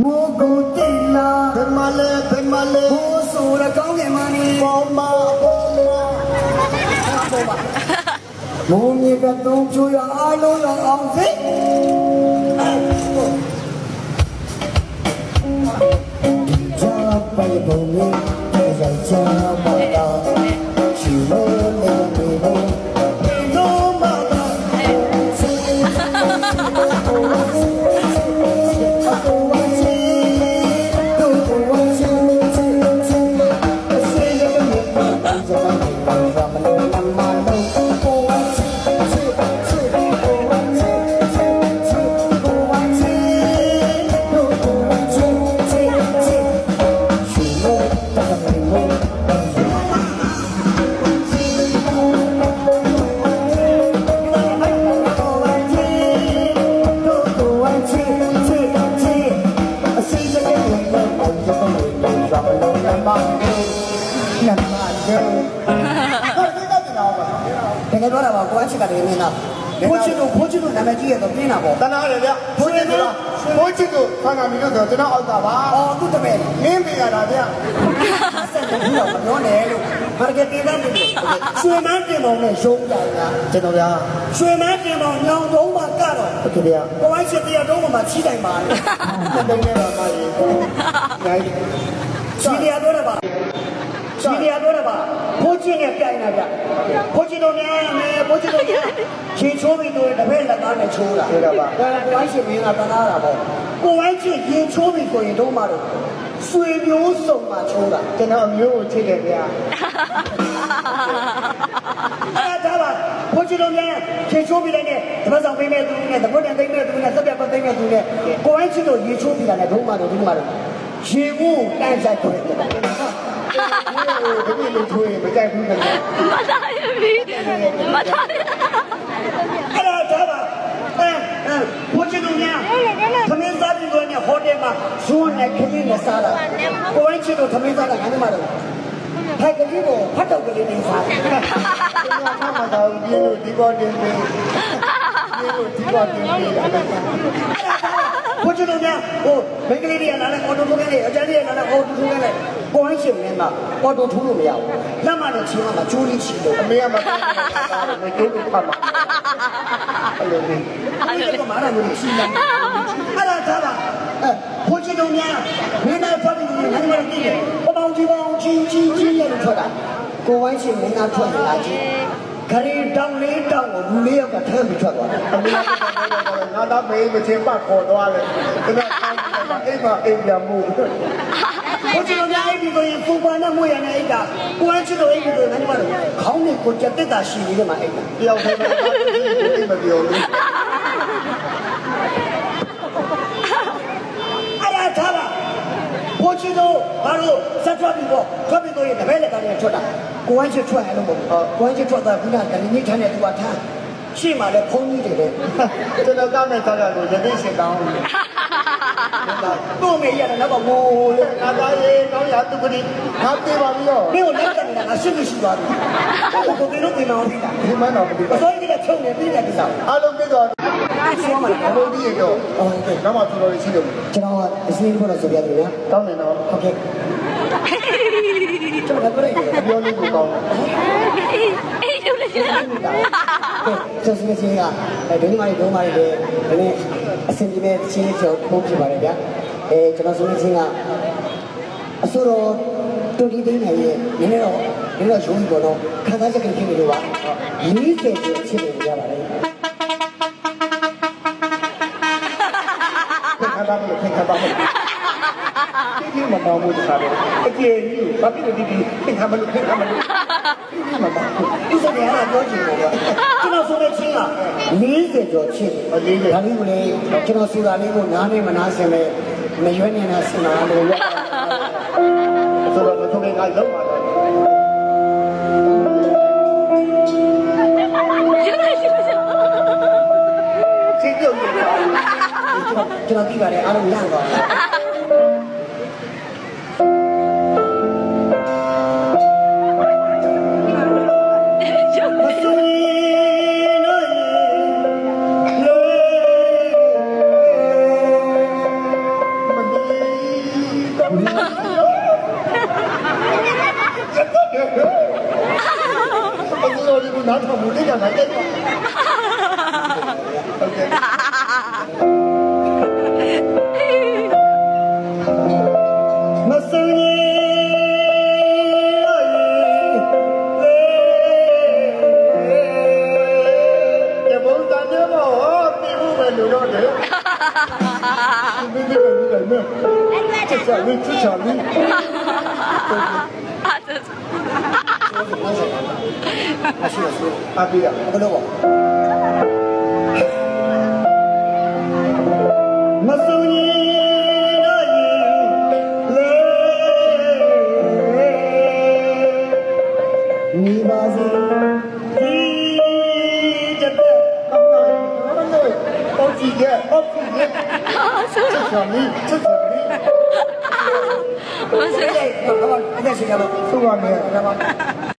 မိုးကိုတိလာဘယ်မှာလဲဘယ်မှာလဲဘိုးဆိုရကောင်းကင်မနီပေါ်မှာပေါ်မှာမိုးမြေကတုံးချိုးရအားလုံးရအောင်စိချာပိုင်ပုံလေးရိုက်ချာပါတာချီ တကယ်တော့ပါကိုအချစ်ကတည်းကနင်းတာဖိုးချစ်တို့ဖိုးချစ်တို့နာမည်ကြီးရတော့ပြင်းတာပေါ့တနာရဗျဘိုးချစ်တို့ဘိုးချစ်တို့ခန္ဓာမီလို့ဆိုကျွန်တော်အောက်ကပါအော်သူ့တပည့်နင်းပြရတာဗျဆက်တယ်ဘူးတော့မပြောနဲ့လို့မာကတင်သားတင်လို့ရွှေမန်းတင်ပေါင်းနဲ့ရုံးကြတာကျွန်တော်ဗျာရွှေမန်းတင်ပေါင်းညောင်တုံးမှာကတော့ဟုတ်ကဲ့ဗျာကိုအချစ်တရားတုံးမှာချီးတိုင်ပါလေနှစ်တုံးနဲ့ပါပါရေနိုင်ချီးတရားတော့ပါချီးတရားတော့ပါဖိုး ချစ်နဲ့ပြိုင်တာဗျဖိုးချစ်တို့များမယ်ဖိုးချစ်တို့များချီချိုးပြီးတော့တပည့်လက်သားနဲ့ချိုးတာဆိုတော့ပါဒါကကိုင်းရှင်မင်းကတနာတာပေါ့ကိုဝိုင်းချစ်ရင်ချိုးပြီဆိုရင်တို့မှတော့ဆွေမျိုးစုံမှချိုးတာကျွန်တော်အမျိုးကိုချစ်တယ်ဗျာအဲ့ဒါပါဘိုးချစ်တို့များရင်ချိုးပြီးလိုက်နဲ့တပတ်ဆောင်ပေးမဲ့သူနဲ့တပတ်တန်သိမ့်မဲ့သူနဲ့စက်ပြတ်ပတ်သိမ့်မဲ့သူနဲ့ကိုဝိုင်းချစ်တို့ရင်ချိုးပြီးတာနဲ့တို့မှတော့တို့မှတော့ရေဦးတန်းဆိုင်တယ် ဒီလိုလိုထွေးမကြိုက်ဘူးခင်ဗျာမသားရပြီမသားရအဲ့ဒါဒါပါအဲအဲဘိုးချစ်တို့များသမင်းစားပြီးတော့ညဟိုတယ်မှာဇွန်းနဲ့ခင်းနဲ့စားတာကိုဝိုင်းချစ်တို့သမင်းစားတာငါနဲ့မှတော့ထိုက်ကလေးကိုဖတ်တော့ကလေးနဲ့စားတယ်ကျွန်တော်မှမတော်ဘူးပြင်းလို့ဒီပေါ်တင်ပေးပြင်းလို့ဒီပေါ်တင်ပေး တယ်ဘုရားတို့များဟိုမိန်းကလေးတွေကလာတဲ့အော်တိုထိုးခဲ့တယ်အကြမ်းတွေကလာတဲ့အော်တိုထိုးခဲ့တယ်ကိုင်းရှင်မင်းကအော်တိုထိုးလို့မရဘူးလက်မနဲ့ချင်းကကျိုးလေးချီလို့အမေကမတော်ဘူးမကျိုးလို့ဖတ်မှာအဲ့လိုလေးအဲ့ဒါကမာရမျိုးရှိလားအဲ့ဒါသာပါအဲဘုရားတို့များမင်းနဲ့ဖတ်ပြီးငါတို့လည်းကြည့်တယ်ပပောင်ကြီးပေါင်းချင်းချင်းချင်းရဲ့ထွက်တာကိုဝိုင်းရှင်မင်းကထွက်လာကြည့် ခရီးတောင်းလေးတောင်းကိုလူလေးယောက်ကထဲပြီးထွက်သွားတယ်အမေကငါတော့မေးမချင်းပတ်ခေါ်သွားတယ်ကျွန်တော်ဆောင်းအိမ်မှာအိမ်ပြန်မှုဘုရားတို့များအဲ့ဒီကိုရင်ပူပါနဲ့မွေရနဲ့အိတ်ကကိုဝိုင်းရှင်တို့အိတ်ကိုငါတို့ခေါင်းနဲ့ကိုကြက်တက်တာရှိနေတယ်မှာအိတ်ကတယောက်တည်းပဲအိမ်မပြောဘူး အဲ့ဒါထားပါ ဘိုးချီတို့ဘာလို့ဆက်ထွက်ပြီးတော့ထွက်ပြီးတော့ရင်တပည့်လက်ကနေထွက်တာကိုဝိုင်းချစ်ထွက်ရလို့မဟုတ်ဘူးကိုဝိုင်းချစ်ထွက်တာခုနကလည်းညစ်ထမ်းတဲ့သူကထားရှေ့မှာလည်းဖုန်းကြီးတွေပဲကျွန်တော်ကမဲ့စားရကိုရသေးရှင်ကောင်းတယ် သူ့အမေရတယ်နောက်ကငိုလေငါသားရေကောင်းရသူကတိငါပြေးပါပြီရောမင်းကိုလက်ကနေငါရှင်းမရှိသွားဘူးကိုကိုကိုတို့တင်အောင်ပြီးတာဒီမှတော့မသိအပါစိုးရကချုံနေပြီးတဲ့ကိစ္စအားလုံးပြေတော့ဆောမှာဘလို့ဒီရတော့ဟုတ်ကဲ့နောက်မှသူတော်ရှိလို့ကျွန်တော်အစင်းဖို့တော့ဆိုပြတယ်နော်တောင်းနေတော့ဟုတ်ကဲ့ကျွန်တော်လည်းပြည့်ပြောလို့ကိုကောင်းတယ်အေးလို့လေကဲကျေးဇူးတင်ကအဲဒီနေ့မှဒီတော့မှလည်းဒီနေ့ အစဉ်ပြေတဲ့ချင်းလေးကျော်ပို့ပြပါတယ်ဗျာအဲကျွန်တော်ဆိုနေချင်းကအဆိုတော့တူတီသိနေရဲ့နည်းနည်းတော့နည်းနည်းတော့ရုံးပြီးတော့ခံစားချက်ဖြစ်နေလို့ပါ40ကျော်ဖြစ်နေကြပါလေခါတာမလို့ခါတာမလို့ဒီဒီမတော်ဘူးတခါတော့အကျေကြီးဘာဖြစ်လို့ဒီဒီခါမလို့ခါမလို့ဒီဒီမတော်ဘူးဒီစကားကပြောချင်တယ်ဗျကျွန်တော်ဆိုနေချင်း က40ကျော်ဖြစ်ဒါလေးကိုလေကျွန်တော်ဆိုတာလေးကိုနားနဲ့မနာဆင်ပဲမရွေးနေတာစင်လာလို့ရဆိုတော့သူကငါလုံးပါတော့ယူလိုက်ယူလိုက်စိတ်ပြုတ်နေတယ်ကျွန်တော်ကြည့်ပါတယ်အားလုံးလန့် ထောင်မှုတိတ်ကနိုင်တယ်ဟုတ်ကဲ့မ စင်းရေဘုံတန်တယ်ဘောပြည်မှုပဲလို့တော့တယ်ဒီဒီဒီဒီနဲ့ချက်ချာလေးချက်ချာလေးအာသူမရှိရဆိုအပြည့်ရဘယ်လိုပါမစိုးရင်တော့လေမိပါစေဒီတဲ့ကောင်းတော့လို့ပေါ့ကြည့်ရဲ့ပေါ့ကြည့်ရဲ့အာဆိုချက်ချာလေးချက်ချာလေးမစအဲ့ဒါအဲ့ဒါရှိကြတော့သူ့ရမယ်